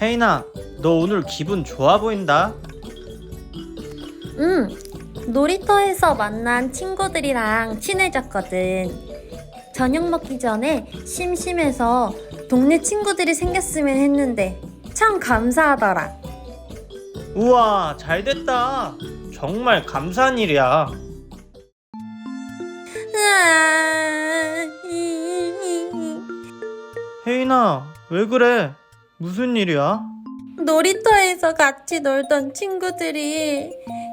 혜인아, 너 오늘 기분 좋아 보인다. 응, 놀이터에서 만난 친구들이랑 친해졌거든. 저녁 먹기 전에 심심해서 동네 친구들이 생겼으면 했는데 참 감사하더라. 우와, 잘 됐다. 정말 감사한 일이야. 혜인아, 왜 그래? 무슨 일이야? 놀이터에서 같이 놀던 친구들이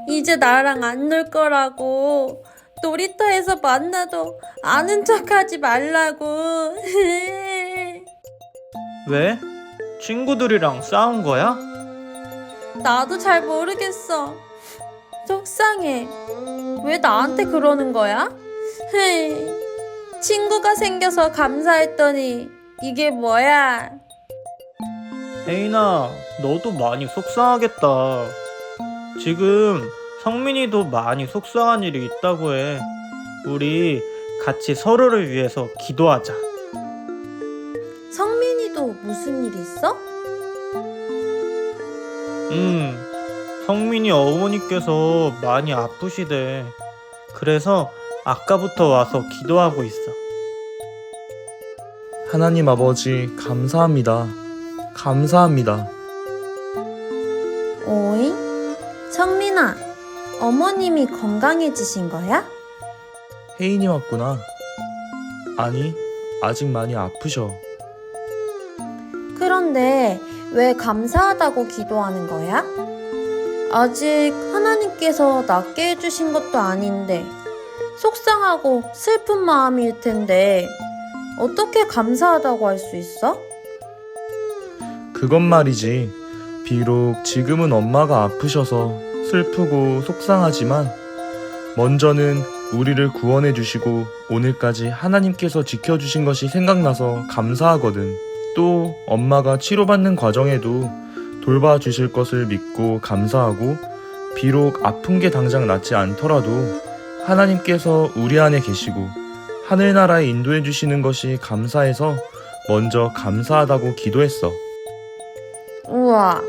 이제 나랑 안 놀 거라고 놀이터에서 만나도 아는 척 하지 말라고 왜? 친구들이랑 싸운 거야? 나도 잘 모르겠어 속상해 왜 나한테 그러는 거야? 헤이, 친구가 생겨서 감사했더니 이게 뭐야 혜인아, 너도 많이 속상하겠다. 지금 성민이도 많이 속상한 일이 있다고 해. 우리 같이 서로를 위해서 기도하자. 성민이도 무슨 일 있어? 음, 성민이 어머니께서 많이 아프시대. 그래서 아까부터 와서 기도하고 있어. 하나님 아버지, 감사합니다. 감사합니다. 오잉? 성민아, 어머님이 건강해지신 거야? 혜인이 왔구나. 아니, 아직 많이 아프셔. 그런데 왜 감사하다고 기도하는 거야? 아직 하나님께서 낫게 해주신 것도 아닌데 속상하고 슬픈 마음일 텐데 어떻게 감사하다고 할 수 있어? 그건 말이지. 비록 지금은 엄마가 아프셔서 슬프고 속상하지만, 먼저는 우리를 구원해 주시고 오늘까지 하나님께서 지켜주신 것이 생각나서 감사하거든. 또 엄마가 치료받는 과정에도 돌봐주실 것을 믿고 감사하고, 비록 아픈 게 당장 낫지 않더라도 하나님께서 우리 안에 계시고 하늘나라에 인도해 주시는 것이 감사해서 먼저 감사하다고 기도했어. 우와,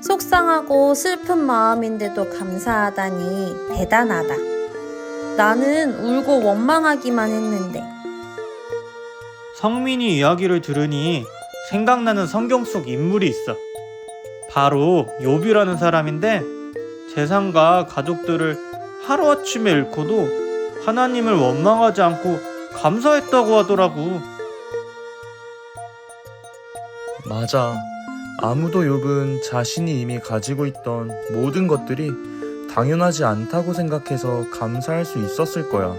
속상하고 슬픈 마음인데도 감사하다니 대단하다. 나는 울고 원망하기만 했는데. 성민이 이야기를 들으니 생각나는 성경 속 인물이 있어. 바로 요비라는 사람인데 재산과 가족들을 하루아침에 잃고도 하나님을 원망하지 않고 감사했다고 하더라고. 맞아. 아무도 욥은 자신이 이미 가지고 있던 모든 것들이 당연하지 않다고 생각해서 감사할 수 있었을 거야.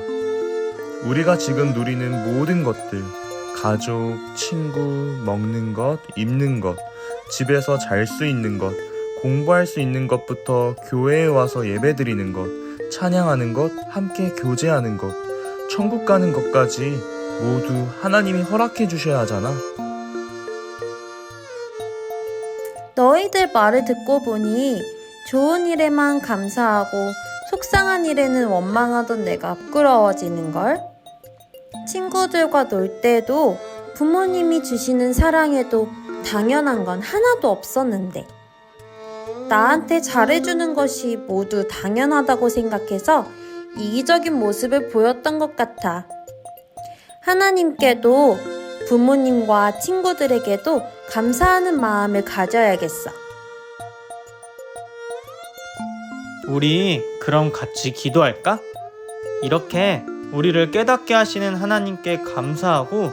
우리가 지금 누리는 모든 것들, 가족, 친구, 먹는 것, 입는 것, 집에서 잘 수 있는 것, 공부할 수 있는 것부터 교회에 와서 예배 드리는 것, 찬양하는 것, 함께 교제하는 것, 천국 가는 것까지 모두 하나님이 허락해 주셔야 하잖아. 너희들 말을 듣고 보니 좋은 일에만 감사하고 속상한 일에는 원망하던 내가 부끄러워지는걸? 친구들과 놀 때도 부모님이 주시는 사랑에도 당연한 건 하나도 없었는데 나한테 잘해주는 것이 모두 당연하다고 생각해서 이기적인 모습을 보였던 것 같아. 하나님께도 부모님과 친구들에게도 감사하는 마음을 가져야겠어. 우리 그럼 같이 기도할까? 이렇게 우리를 깨닫게 하시는 하나님께 감사하고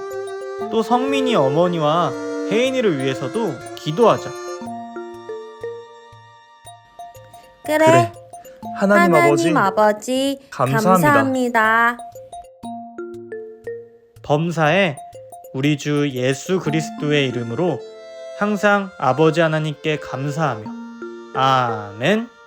또 성민이 어머니와 혜인이를 위해서도 기도하자. 그래, 그래. 하나님, 아버지, 아버지, 감사합니다. 감사합니다. 범사에 우리 주 예수 그리스도의 이름으로 항상 아버지 하나님께 감사하며 아멘.